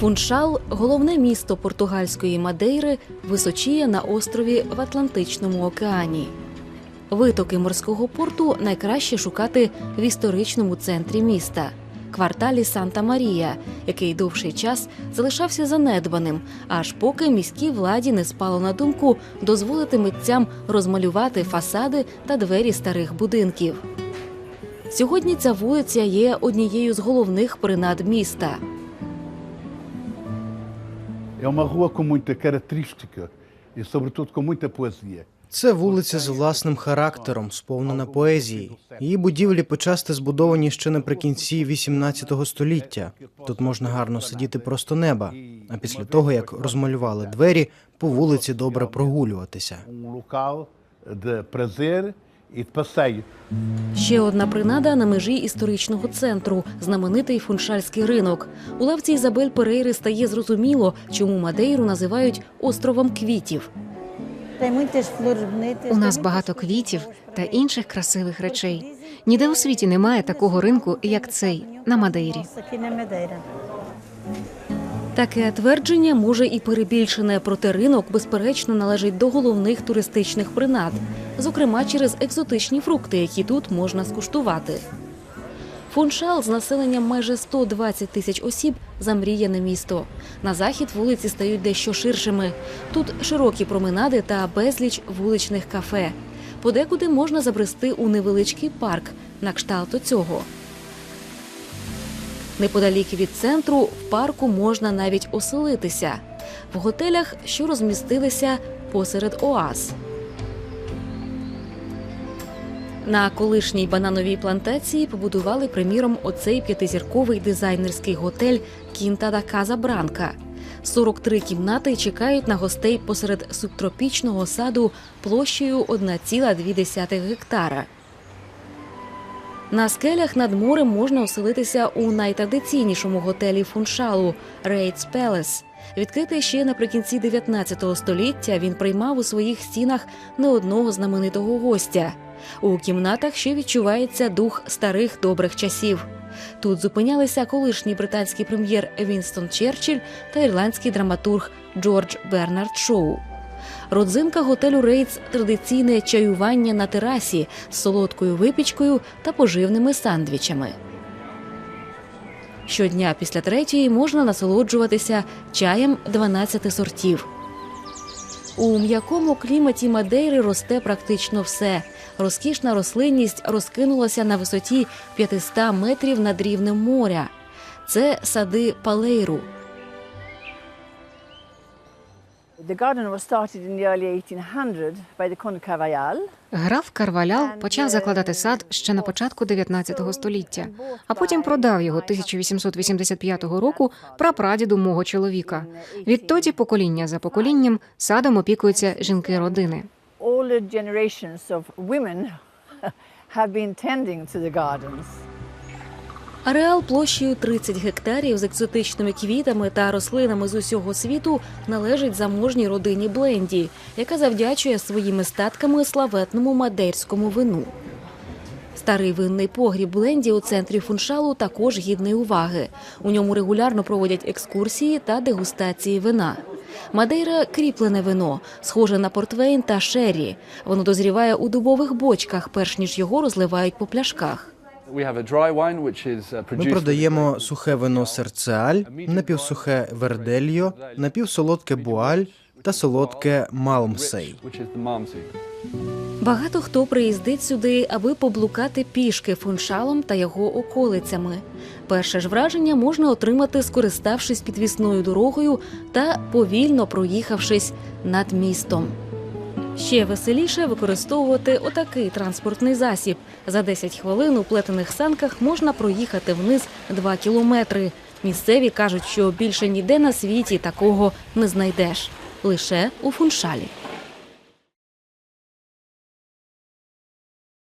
Фуншал, головне місто португальської Мадейри, височіє на острові в Атлантичному океані. Витоки морського порту найкраще шукати в історичному центрі міста кварталі Санта Марія, який довший час залишався занедбаним, аж поки міській владі не спало на думку дозволити митцям розмалювати фасади та двері старих будинків. Сьогодні ця вулиця є однією з головних принад міста. É uma rua com muita característica e, sobretudo, com muita poesia. Це вулиця з власним характером, сповнена поезії. Її будівлі почасти збудовані ще наприкінці 18 століття. Тут можна гарно сидіти просто неба. А після того, як розмалювали двері, по вулиці добре прогулюватися. Ще одна принада на межі історичного центру знаменитий фуншальський ринок. У лавці Ізабель Перейри стає зрозуміло, чому Мадейру називають островом квітів. У нас багато квітів та інших красивих речей. Ніде у світі немає такого ринку, як цей на Мадейрі. Таке твердження може і перебільшене, проте ринок безперечно належить до головних туристичних принад, зокрема через екзотичні фрукти, які тут можна скуштувати. Фуншал з населенням майже 120 тисяч осіб замріяне місто. На захід вулиці стають дещо ширшими. Тут широкі променади та безліч вуличних кафе. Подекуди можна забрести у невеличкий парк на кшталт цього. Неподалік від центру в парку можна навіть оселитися в готелях, що розмістилися посеред оаз. На колишній банановій плантації побудували, приміром, оцей п'ятизірковий дизайнерський готель Кінта да Каза Бранка. 43 кімнати чекають на гостей посеред субтропічного саду площею 1,2 гектара. На скелях над морем можна оселитися у найтрадиційнішому готелі Фуншалу Рейтс Пелес. Відкритий ще наприкінці 19 століття, він приймав у своїх стінах не одного знаменитого гостя. У кімнатах ще відчувається дух старих добрих часів. Тут зупинялися колишній британський прем'єр Вінстон Черчилль та ірландський драматург Джордж Бернард Шоу. Родзинка готелю Рейтс традиційне чаювання на терасі з солодкою випічкою та поживними сандвічами. Щодня після третьої можна насолоджуватися чаєм 12 сортів. У м'якому кліматі Мадейри росте практично все. Розкішна рослинність розкинулася на висоті 500 метрів над рівнем моря. Це сади Палейру. The garden was started in the early 1800 by the Conde Cavallal. Граф Карвалял почав закладати сад ще на початку 19 століття, а потім продав його 1885 року прапрадіду мого чоловіка. Відтоді покоління за поколінням садом опікуються жінки родини. All the generations of women have been tending to the gardens. Ареал площею 30 гектарів з екзотичними квітами та рослинами з усього світу належить заможній родині Бленді, яка завдячує своїми статками славетному мадейрському вину. Старий винний погріб Бленді у центрі фуншалу також гідний уваги. У ньому регулярно проводять екскурсії та дегустації вина. Мадейра кріплене вино, схоже на портвейн та шеррі. Воно дозріває у дубових бочках, перш ніж його розливають по пляшках. Ми продаємо сухе вино серцеаль, напівсухе вердельо, напівсолодке буаль та солодке малмсей. Багато хто приїздить сюди, аби поблукати пішки фуншалом та його околицями. Перше ж враження можна отримати, скориставшись підвісною дорогою та повільно проїхавшись над містом. Ще веселіше використовувати отакий транспортний засіб. За 10 хвилин у плетених санках можна проїхати вниз 2 кілометри. Місцеві кажуть, що більше ніде на світі такого не знайдеш лише у фуншалі.